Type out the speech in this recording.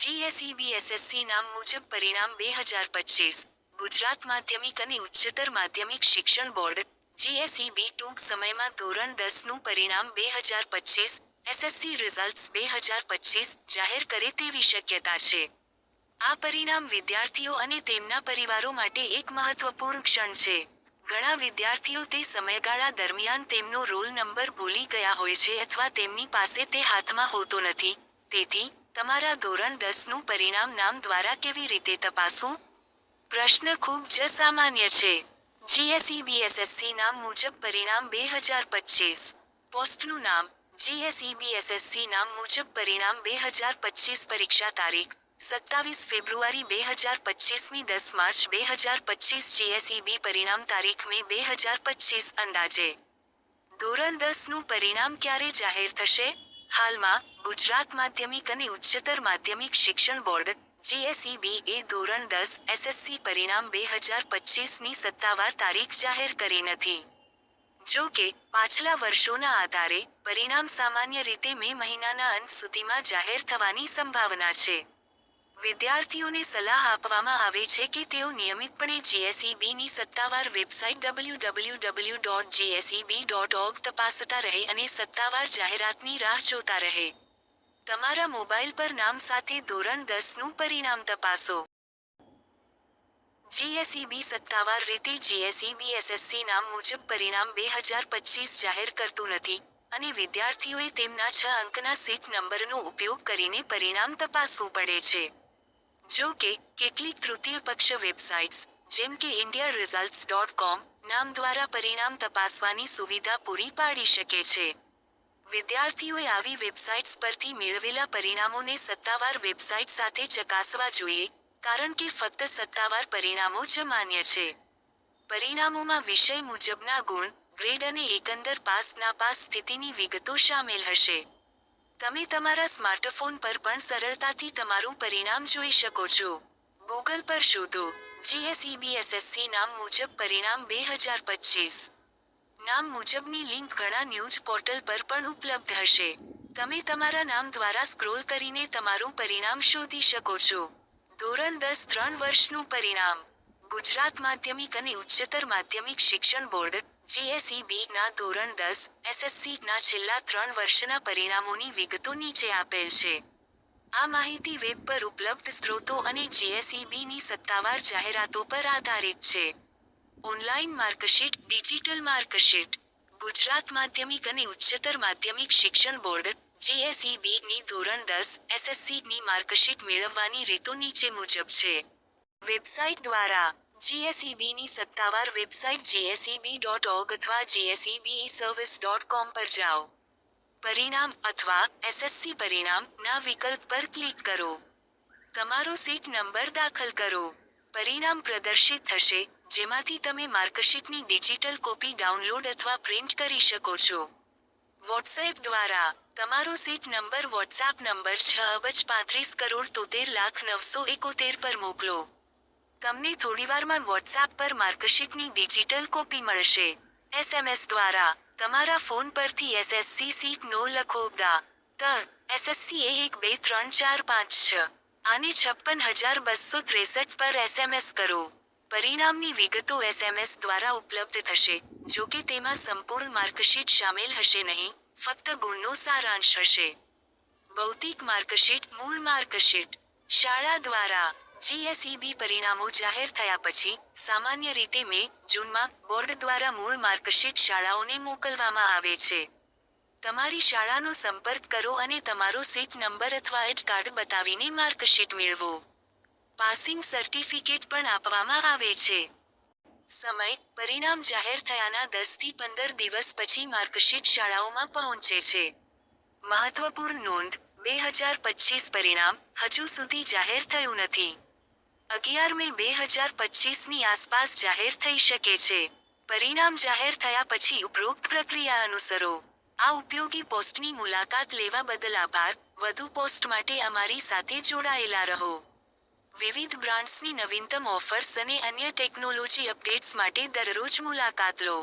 GSEB SSC નામ મુજબ પરિણામ બે હજાર પચીસ. ગુજરાત માધ્યમિક અને ઉચ્ચતર માધ્યમિક શિક્ષણ બોર્ડ, જીએસઈબી ટૂંક સમયમાં ધોરણ દસનું પરિણામ બે હજાર પચીસ, એસએસસી રિઝલ્ટ્સ બે હજાર પચીસ જાહેર કરે તેવી શક્યતા છે. આ પરિણામ વિદ્યાર્થીઓ અને તેમના પરિવારો માટે એક મહત્વપૂર્ણ ક્ષણ છે. ઘણા વિદ્યાર્થીઓ તે સમયગાળા દરમિયાન તેમનો રોલ નંબર ભૂલી ગયા હોય છે અથવા તેમની પાસે તે હાથમાં હોતો નથી. તેથી તમારા ધોરણ દસનું પરિણામ નામ દ્વારા કેવી રીતે તપાસવું? પ્રશ્ન ખૂબ જ સામાન્ય છે. જીએસઈ બીએસએસસી નામ મુજબ પરિણામ બે હજાર પચીસ. પોસ્ટનું નામ જીએસઈ બીએસએસસી નામ મુજબ પરિણામ બે હજાર પચીસ પરીક્ષા તારીખ, સત્તાવીસ ફેબ્રુઆરી બે હજાર પચીસમી દસ માર્ચ બે હજાર પચીસ જીએસઈબી પરિણામ તારીખ મે બે હજાર પચીસ અંદાજે. ધોરણ દસનું પરિણામ ક્યારે જાહેર થશે? હાલમાં ગુજરાત માધ્યમિક અને ઉચ્ચતર માધ્યમિક શિક્ષણ બોર્ડ જીએસઈબી એ ધોરણ દસ એસએસસી પરિણામ બે હજાર પચીસની સત્તાવાર તારીખ જાહેર કરી નથી. જો કે, પાછલા વર્ષોના આધારે પરિણામ સામાન્ય રીતે મે મહિનાના અંત સુધીમાં જાહેર થવાની સંભાવના છે. વિદ્યાર્થીઓને સલાહ આપવામાં આવે છે કે તેઓ નિયમિતપણે જીએસઈબીની સત્તાવાર website W dot GSEB dot org તપાસતા રહે અને સત્તાવાર જાહેરાતની રાહ જોતા રહે. તમારા મોબાઈલ પર નામ સાથે ધોરણ દસનું પરિણામ તપાસો. જીએસઈબી સત્તાવાર રીતે જીએસઈબી એસએસસી નામ મુજબ પરિણામ બે હજાર પચીસ જાહેર કરતું નથી અને વિદ્યાર્થીઓએ તેમના છ અંકના સીટ નંબરનો ઉપયોગ કરીને પરિણામ તપાસવું પડે છે. જો કે, કેટલીક તૃતીય પક્ષ વેબસાઇટ્સ, જેમ કે ઇન્ડિયા રિઝલ્ટ્સ ડોટ કોમ, નામ દ્વારા પરિણામ તપાસવાની સુવિધા પૂરી પાડી શકે છે. વિદ્યાર્થીઓએ આવી વેબસાઇટ્સ પરથી મેળવેલા પરિણામોને સત્તાવાર વેબસાઇટ સાથે ચકાસવા જોઈએ, કારણ કે ફક્ત સત્તાવાર પરિણામો જ માન્ય છે. પરિણામોમાં વિષય મુજબના ગુણ, ગ્રેડ અને એકંદર પાસ નાપાસ સ્થિતિની વિગતો શામેલ હશે. તમે તમારા સ્માર્ટફોન પર પણ સરળતાથી તમારું પરિણામ જોઈ શકો છો. ગૂગલ પર શોધો જીએસઈબીએસએસસી નામ મુજબ પરિણામ બે હજાર પચીસ. નામ મુજબની લિંક ઘણા ન્યૂઝ પોર્ટલ પર પણ ઉપલબ્ધ હશે. તમે તમારા નામ દ્વારા સ્ક્રોલ કરીને તમારું પરિણામ શોધી શકો છો. ધોરણ દસ ત્રણ વર્ષનું પરિણામ. ગુજરાત માધ્યમિક અને ઉચ્ચતર માધ્યમિક શિક્ષણ બોર્ડ જીએસઈબી ના ધોરણ દસ એસએસસી ના છેલ્લા ત્રણ વર્ષના પરિણામોની વિગતો નીચે આપેલ છે. આ માહિતી વેબ પર ઉપલબ્ધ સ્ત્રોતો અને જીએસઈબી ની સત્તાવાર જાહેરાતો પર આધારિત છે. Online marksheet, digital marksheet, Gujarat માધ્યમિક અને ઉચ્ચતર માધ્યમિક શિક્ષણ બોર્ડ જીએસઈબી ની ધોરણ દસ એસએસસી ની માર્કશીટ મેળવવાની રીતો નીચે મુજબ છે. વેબસાઇટ દ્વારા જીએસઈબી ની સત્તાવાર વેબસાઇટ જીએસઈબી ડોટ ઓગ અથવા જીએસઈબી સર્વિસ ડોટ કોમ પર જાઓ. પરિણામ અથવા એસએસસી પરિણામ ના વિકલ્પ પર ક્લિક કરો. તમારો સીટ નંબર દાખલ કરો. પરિણામ પ્રદર્શિત થશે. જેમાંથી તમે માર્કશીટની ડિજિટલ કોપી ડાઉનલોડ અથવા પ્રિન્ટ કરી શકો છો. વોટ્સએપ દ્વારા તમારો સીટ નંબર, વોટ્સએપ નંબર છ અબજ પાંત્રીસ કરોડ તોતેર લાખ નવસો એકોતેર પર મોકલો. તમને થોડીવારમાં વોટ્સએપ પર માર્કશીટની ડિજિટલ કોપી મળશે. એસએમએસ દ્વારા તમારા ફોન પરથી એસએસસી સીટ નો લખો. દા ત, એસએસસી એ એક, બે, ત્રણ, ચાર, પાંચ, છ. આને છપ્પન હજાર બસો ત્રેસઠ પર એસએમએસ કરો. પરિણામની વિગતો એસએમએસ દ્વારા ઉપલબ્ધ થશે, જો કે તેમાં સંપૂર્ણ માર્કશીટ શામેલ હશે નહીં, ફક્ત ગુણનો સારાંશ હશે. ભૌતિક માર્કશીટ, મૂળ માર્કશીટ. શાળા દ્વારા જીએસઈબી પરિણામો જાહેર થયા પછી, સામાન્ય રીતે મે, જૂનમાં, બોર્ડ દ્વારા મૂળ માર્કશીટ શાળાઓને મોકલવામાં આવે છે. તમારી શાળાનો સંપર્ક કરો અને તમારો સીટ નંબર અથવા એડ કાર્ડ બતાવીને માર્કશીટ મેળવો. પાસિંગ સર્ટિફિકેટ પણ આપવામાં આવે છે. સમય, પરિણામ જાહેર થયાના દસથી પંદર દિવસ પછી માર્કશીટ શાળાઓમાં પહોંચે છે. મહત્વપૂર્ણ નોંધ, બે હજાર પચીસ પરિણામ હજુ સુધી જાહેર થયું નથી. અગિયાર મે બે હજાર પચીસની આસપાસ જાહેર થઈ શકે છે. પરિણામ જાહેર થયા પછી ઉપરોક્ત પ્રક્રિયા અનુસરો. આ ઉપયોગી પોસ્ટની મુલાકાત લેવા બદલ આભાર. વધુ પોસ્ટ માટે અમારી સાથે જોડાયેલા રહો. વિવિધ બ્રાન્ડ્સની નવીનતમ ઓફર્સ અને અન્ય ટેકનોલોજી અપડેટ્સ માટે દરરોજ મુલાકાત લો.